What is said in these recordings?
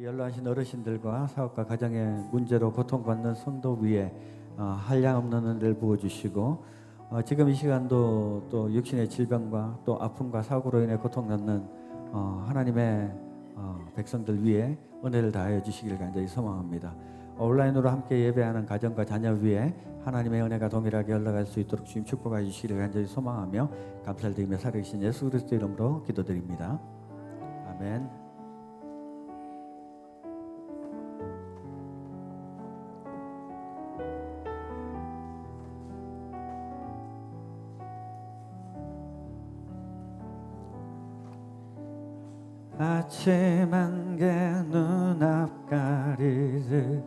연로하신 어르신들과 사업과 가정의 문제로 고통받는 성도 위에 어, 한량 없는 은혜를 부어주시고 어, 지금 이 시간도 또 육신의 질병과 또 아픔과 사고로 인해 고통받는 어, 하나님의 어, 백성들 위에 은혜를 다하여 주시길 간절히 소망합니다. 어, 온라인으로 함께 예배하는 가정과 자녀 위에 하나님의 은혜가 동일하게 흘러갈 수 있도록 주님 축복해 주시기를 간절히 소망하며 감사를 드리며 살아계신 예수 그리스도 이름으로 기도드립니다. 아멘. 아침 안개 눈앞 가리듯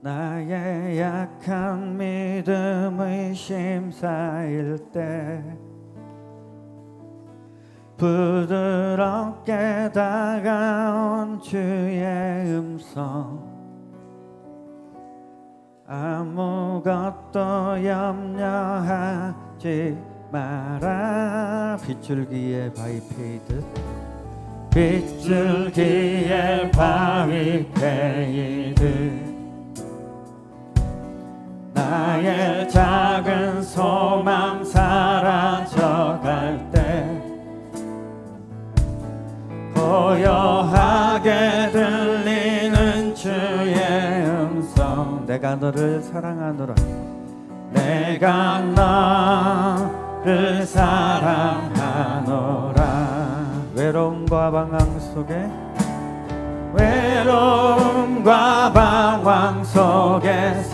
나의 약한 믿음의 심사일 때 부드럽게 다가온 주의 음성 아무것도 염려하지 마라 빗줄기에 바위 패이듯 빗줄기에 바위 패이듯 나의 작은 소망 사라져갈 때 고요하게 들리는 주의 음성. 내가 너를 사랑하노라. 내가 너 를 사랑하노라. 외로움과 방황 속에 외로움과 방황 속에서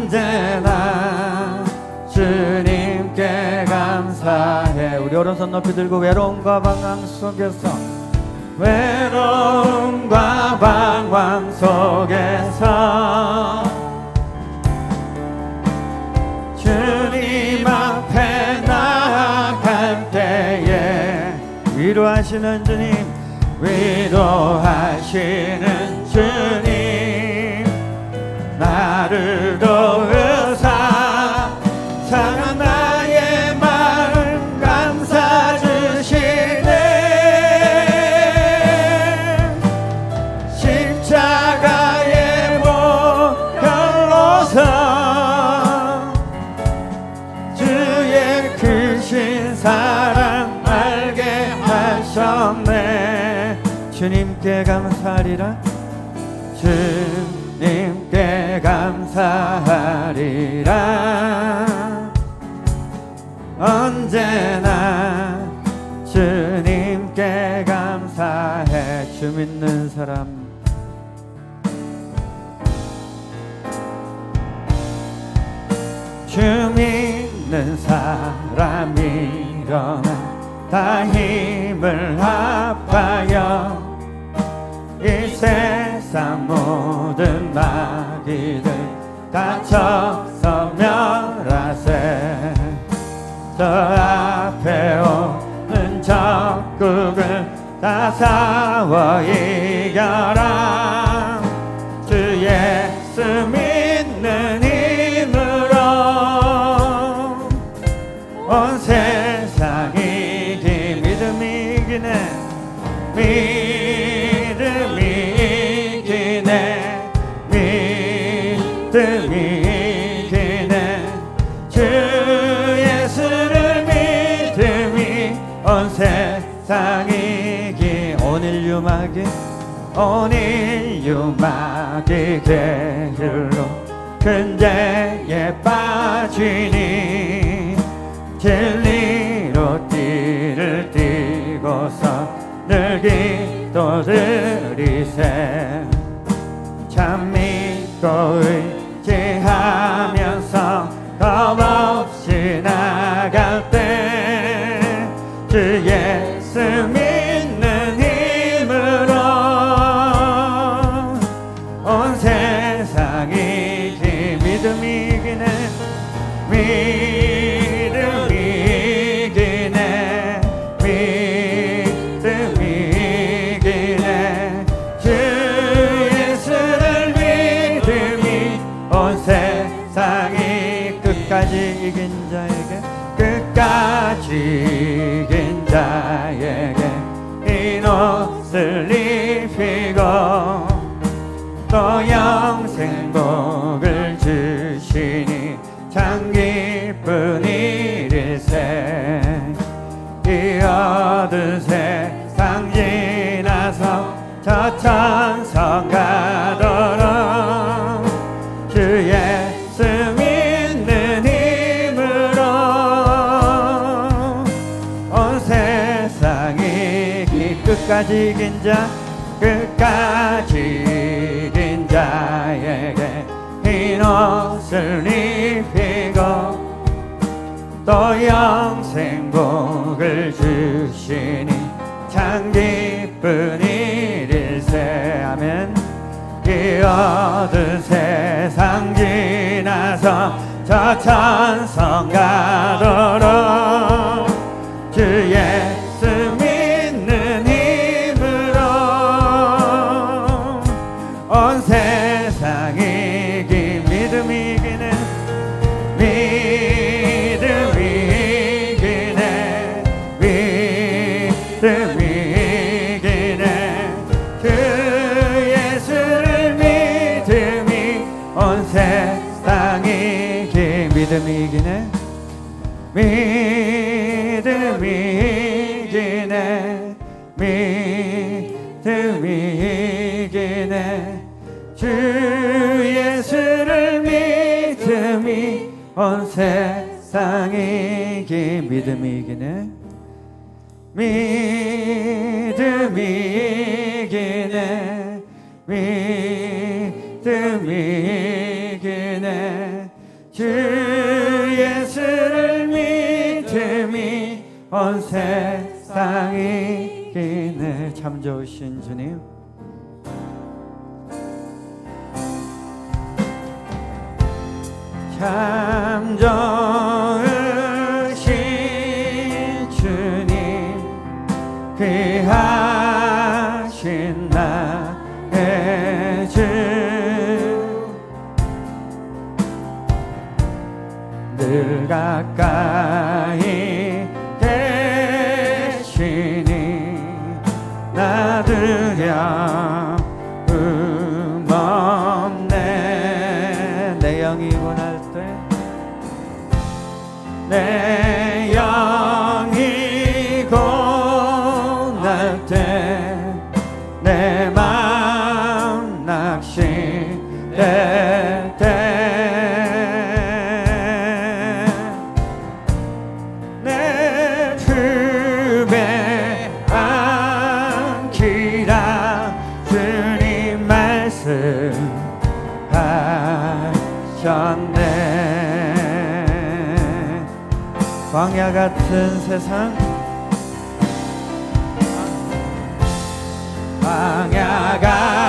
언제나 주님께 감사해. 우리 오른손 높이 들고 외로움과 방황 속에서 외로움과 방황 속에서 주님 앞에 나갈 때에 위로하시는 주님 위로하시는 주님 나를 도우사 상한 나의 마음 감싸 주시네. 십자가의 모혈로서 주의 크신 사랑 알게 하셨네. 주님께 감사하리라. 주 님께 감사하리라. 언제나 주님께 감사해. 주 믿는 사람. 주 믿는 사람이 일어나 다 힘을 합하여 이 세상 모든 마 귀들 다쳐서 멸하세 저 앞에 오는 적국을 다 싸워 이겨라 오늘 유막이 되길로 근데에 빠지니 진리로 띠를 띠고서 늘 기도드리세. 참 믿고 의 온 세상이 기 믿음이 이기네. 믿음이 이기네. 믿음이 이기네. 주 예수를 믿음이 온 세상이 끝까지 이긴 자에게 끝까지 이긴 자에게 끝까지 이긴 자 끝까지 이긴 자에게 흰 옷을 입히고 또 영생복을 주시니 참 기쁜 일일세 아멘 이 어두운 세상 지나서 저 천성 믿음이 이기네. 주 예수를 믿음이 온 세상이 기 믿음이 이기네. 믿음이 이기네. 믿음이 이기네. 주 예수를 믿음이 온 세상이 이기네 참 좋으신 주님. 참 좋으신 주님 귀하신 나의 주. 늘 가까이 내 영이 고날 때내 마음 낚시될 때내 품에 안기라 주님 말씀 하셨네 광야 같은 세상. 광야 같은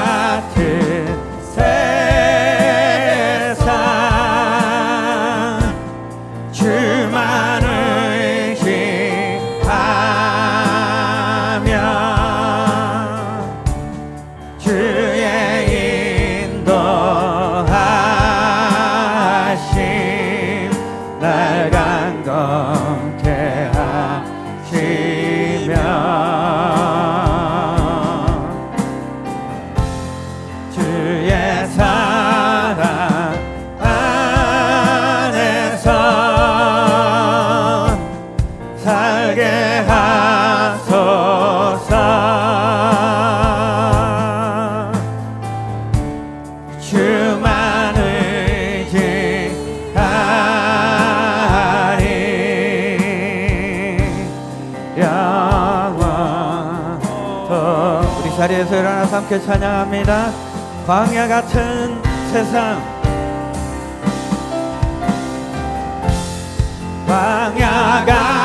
그의 사랑 안에서 살게 하소서. 주만 의지하리 영원토 우리 자리에서 일어나서 함께 찬양합니다. 광야 같은 세상. 광야 같은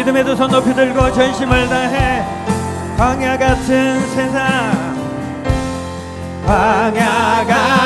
믿음의 두 손 높이 들고 전심을 다해 광야 같은 세상. 광야 같은